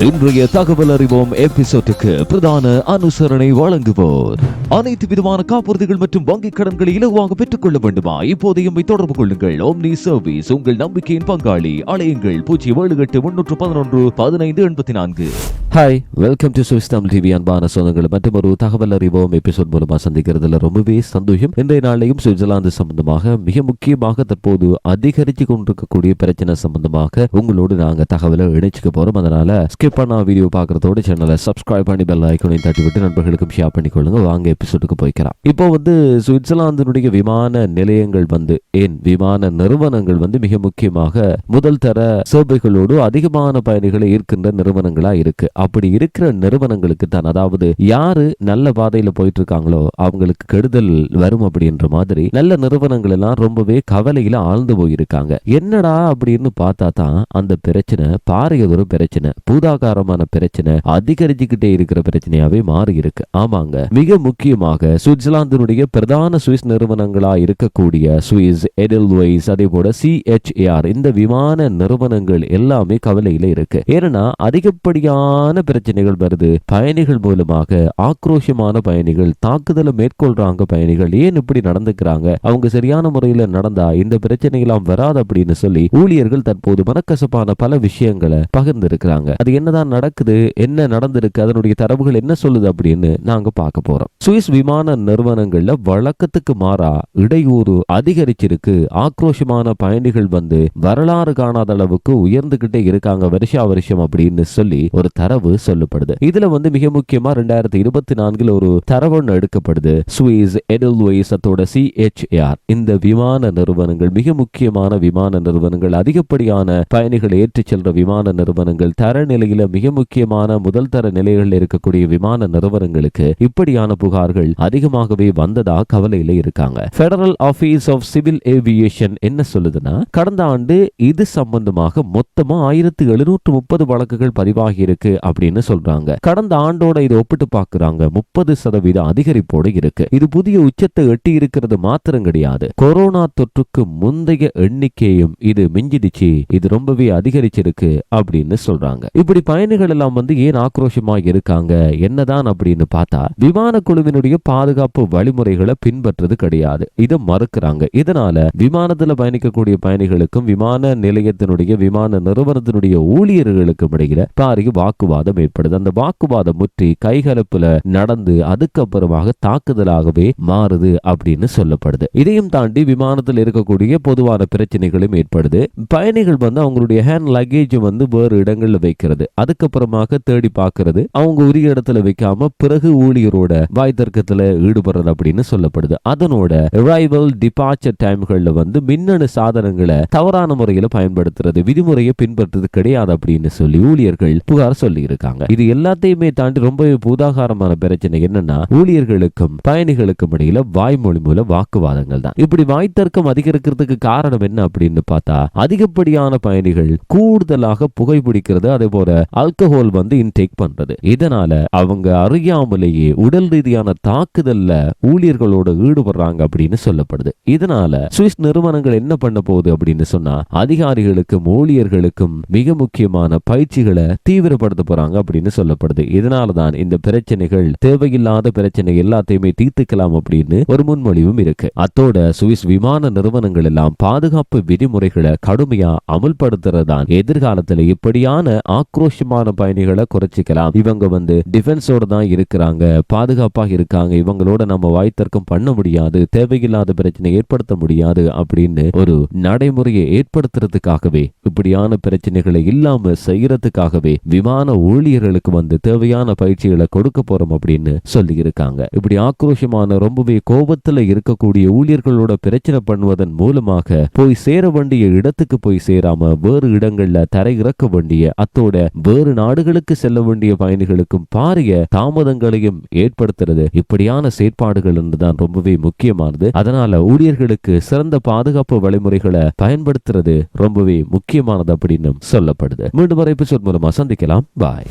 இன்றைய தகவல் அறிவோம் எபிசோட்டுக்கு பிரதான அனுசரணை வழங்குவோர். அனைத்து விதமான காப்புறுதிகள் மற்றும் வங்கிக் கடன்களை இலகுவாக பெற்றுக் கொள்ள வேண்டுமா? இப்போது எம்மை தொடர்பு கொள்ளுங்கள். ஓம்னி சர்வீஸ் உங்கள் நம்பிக்கையின் பங்காளி. அலையுங்கள். பூஜ்ஜியம் ஏழு எட்டு முன்னூற்று பதினொன்று பதினைந்து எண்பத்தி நான்கு. Hi welcome to Swiss Tamil TV அன்பான சொந்தங்கள் மற்றும் ஒரு தகவல் அறிவோம். எபிசோட் மூலமாக சந்திக்கிறதுல ரொம்பவே சந்தோஷம். இன்றைய நாளையும் சுவிட்சர்லாந்து சம்பந்தமாக மிக முக்கியமாக தற்போது அதிகரித்து கொண்டிருக்கக்கூடிய பிரச்சனை சம்பந்தமாக உங்களோடு நாங்கள் தகவலை இணைச்சிக்க போறோம். அதனால ஸ்கிப் பண்ணா வீடியோ பார்க்கறதோட சேனலை சப்ஸ்கிரைப் பண்ணி பெல் ஐக்கனையும் தட்டி விட்டு நண்பர்களுக்கும் ஷேர் பண்ணிக்கொள்ளுங்க. வாங்க எபிசோடுக்கு போய்க்கலாம். இப்போ வந்து சுவிட்சர்லாந்தினுடைய விமான நிலையங்கள் வந்து ஏன் விமான நிறுவனங்கள் வந்து மிக முக்கியமாக முதல் தர சேவைகளோடு அதிகமான பயணிகளை ஈர்க்கின்ற நிறுவனங்களா இருக்கு? அப்படி இருக்கிற நிறுவனங்களுக்கு தான் அதாவது யாரு நல்ல பாதையில போயிட்டு இருக்காங்களோ அவங்களுக்கு கெடுதல் வரும் அப்படின்ற மாதிரி நல்ல நிறுவனங்கள் எல்லாம் ரொம்பவே கவலையில ஆழ்ந்து போயிருக்காங்க. என்னடா அப்படின்னு பார்த்தா தான் அந்த பிரச்சனை பாரியதொரு பிரச்சனை பூதாகாரமான பிரச்சனை அதிகரிச்சுக்கிட்டே இருக்கிற பிரச்சனையாவே மாறி இருக்கு ஆமாங்க. மிக முக்கியமாக சுவிட்சர்லாந்தினுடைய பிரதான சுவிஸ் நிறுவனங்களா இருக்கக்கூடிய சுவிஸ் எடெல்வைஸ் அதே போல சிஹெச்ஏஆர் இந்த விமான நிறுவனங்கள் எல்லாமே கவலையில இருக்கு. ஏன்னா அதிகப்படியான பிரச்சனைகள் வருது. பயணிகள் மூலமாக ஆக்ரோஷமான பயணிகள் தாக்குதலை மேற்கொள்றாங்க பயணிகள் ஏன் இப்படி நடந்துக்கிறாங்க? அவங்க சரியான முறையில நடந்தா இந்த பிரச்சனைகளாம் வராது அப்படின்னு சொல்லி ஊழியர்கள் தற்போது மனக்கசப்பான பல விஷயங்களை பகிர்ந்து இருக்கிறாங்க அது என்னதான் நடக்குது என்ன நடந்திருக்கு அதனுடைய தரவுகள் என்ன சொல்லுது அப்படின்னு நாங்க பார்க்க போறோம். சுவிஸ் விமான நிறுவனங்கள்ல வழக்கத்துக்கு மாறா இடையூறு அதிகரிச்சிருக்கு. ஆக்ரோஷமான பயணிகள் வந்து வரலாறு காணாத அளவுக்கு உயர்ந்துகிட்டே இருக்காங்க வருஷா வருஷம் அப்படின்னு சொல்லி ஒரு தரவு தரவு சொல்லப்படுது. இதுல வந்து மிக முக்கியமா ரெண்டாயிரத்தி இருபத்தி நான்குல ஒரு தரவு ஒண்ணு எடுக்கப்படுது. சுவிஸ் எடல்வைஸ் அதோட சிஹெச்ஏஆர் இந்த விமான நிறுவனங்கள் மிக முக்கியமான விமான நிறுவனங்கள் அதிகப்படியான பயணிகளை ஏற்றிச் செல்ற விமான நிறுவனங்கள் தரநிலையில மிக முக்கியமான முதல் தர நிலைகளில் இருக்கக்கூடிய விமான நிறுவனங்களுக்கு இப்படியான புகார்கள் அதிகமாகவே வந்ததா கவலையில இருக்காங்க. Federal office of civil aviation என்ன சொல்லுதுன்னா கடந்த ஆண்டு இது சம்பந்தமாக மொத்தமா ஆயிரத்தி எழுநூற்று முப்பது வழக்குகள் பதிவாகி இருக்கு அப்படின்னு சொல்றாங்க. கடந்த ஆண்டோட இதை ஒப்பிட்டு பாக்குறாங்க முப்பது சதவீத அதிகரிப்போடு இருக்கு. இது புதிய உச்சத்தை எட்டி இருக்கிறது மாத்திரம் கிடையாது. கொரோனா தொற்றுக்கு முந்தைய எண்ணிக்கையும் இது மிஞ்சிடுச்சு. இது ரொம்பவே அதிகரிச்சிருக்கு அப்படின்னு சொல்றாங்க. இப்படி பயணிகள் எல்லாம் வந்து ஏன் ஆக்ரோஷமா இருக்காங்க? என்னதான் அப்படின்னு பார்த்தா விமான குழுவினுடைய பாதுகாப்பு வழிமுறைகளை பின்பற்றது கிடையாது. இதை மறுக்கிறாங்க. இதனால விமானத்துல பயணிக்கக்கூடிய பயணிகளுக்கும் விமான நிலையத்தினுடைய விமான நிறுவனத்தினுடைய ஊழியர்களுக்கும் இடையில பாரிய வாக்குவாதம் ஏற்படுது. அந்த வாக்குவாதம் முற்றி கைகலப்புல நடந்து அதுக்கப்புறமாக தாக்குதலாகவே மாறுது அப்படின்னு சொல்லப்படுது. இதையும் தாண்டி விமானத்தில் இருக்கக்கூடிய பொதுவான பிரச்சனைகளும் ஏற்படுது. பயணிகள் வந்து அவங்களுடைய ஹேண்ட் லக்கேஜ் வந்து வேறு இடங்கள்ல வைக்கிறது. அதுக்கப்புறமாக தேடி பார்க்கறது. அவங்க உரிய இடத்துல வைக்காம பிறகு ஊழியரோட வாய் தர்க்கத்துல ஈடுபடுறது அப்படின்னு சொல்லப்படுது. அதனோட அரைவல் டிபார்ச்சர் டைம்கள்ல வந்து மின்னணு சாதனங்களை தவறான முறையில பயன்படுத்துறது விதிமுறையை பின்பற்றுறது கிடையாது அப்படின்னு சொல்லி ஊழியர்கள் புகார் சொல்லி இருக்காங்க இது எல்லாத்தையுமே தாண்டி ரொம்பவே பூதாகாரமான பிரச்சனை என்னன்னா ஊழியர்களுக்கும் பயணிகளுக்கும் இடையில வாய்மொழி மூல வாக்குவாதங்கள் தான். இப்படி வாய் தர்க்கம் அதிகரிக்கிறதுக்கு காரணம் என்ன அப்படின்னு பார்த்தா அதிகப்படியான பயணிகள் கூடுதலாக புகைப்பிடிக்கிறது அதே போல ஆல்கஹால் வந்து இன்டேக் பண்றது. இதனால அவங்க அறியாமலேயே உடல் ரீதியான தாக்குதல்ல ஊழியர்களோட ஈடுபடுறாங்க அப்படின்னு சொல்லப்படுது. இதனால சுவிஸ் நிறுவனங்கள் என்ன பண்ண போகுது அப்படின்னு சொன்னா அதிகாரிகளுக்கும் ஊழியர்களுக்கும் மிக முக்கியமான பயிற்சிகளை தீவிரப்படுத்த போறாங்க அப்படின்னு சொல்லப்படுது. இதனால தான் இந்த பிரச்சனைகள் தேவையில்லாத பிரச்சனை எல்லாத்தையுமே தீர்த்துக்கலாம் அப்படின்னு ஒரு முன்மொழிவும் இருக்கு. அத்தோட சுவிஸ் விமான நிறுவனங்கள் எல்லாம் பாதுகாப்பு விதிமுறைகளை கடுமையா அமல்படுத்துறதுதான் எதிர்காலத்துல இப்படியான ஆக்ரோஷமான பயணிகளை குறைச்சிக்கலாம். இவங்க வந்து டிஃபென்ஸோட தான் இருக்கிறாங்க பாதுகாப்பாக இருக்காங்க. இவங்களோட நம்ம வாய்த்தர்க்கம் பண்ண முடியாது தேவையில்லாத பிரச்சனை ஏற்படுத்த முடியாது அப்படின்னு ஒரு நடைமுறையை ஏற்படுத்துறதுக்காகவே இப்படியான பிரச்சனைகளை இல்லாம செய்யறதுக்காகவே விமான ஊழியர்களுக்கு வந்து தேவையான பயிற்சிகளை கொடுக்க போறோம் அப்படின்னு சொல்லி இருக்காங்க இப்படி ஆக்ரோஷமான ரொம்பவே கோபத்துல இருக்கக்கூடிய ஊழியர்களோட பிரச்சனை பண்ணுவதன் மூலமாக போய் சேர வேண்டிய இடத்துக்கு போய் சேராம வேறு இடங்கள்ல தரையிறக்க வேண்டிய அத்தோட வேறு நாடுகளுக்கு செல்ல வேண்டிய பயணிகளுக்கும் பாரிய தாமதங்களையும் ஏற்படுத்துறது இப்படியான செயற்பாடுகள் தான் ரொம்பவே முக்கியமானது. அதனால ஊழியர்களுக்கு சிறந்த பாதுகாப்பு வழிமுறைகளை பயன்படுத்துறது ரொம்பவே முக்கியமானது அப்படின்னு சொல்லப்படுது. மீண்டும் வரை எபிசோட் மூலமா சந்திக்கலாம். பாய்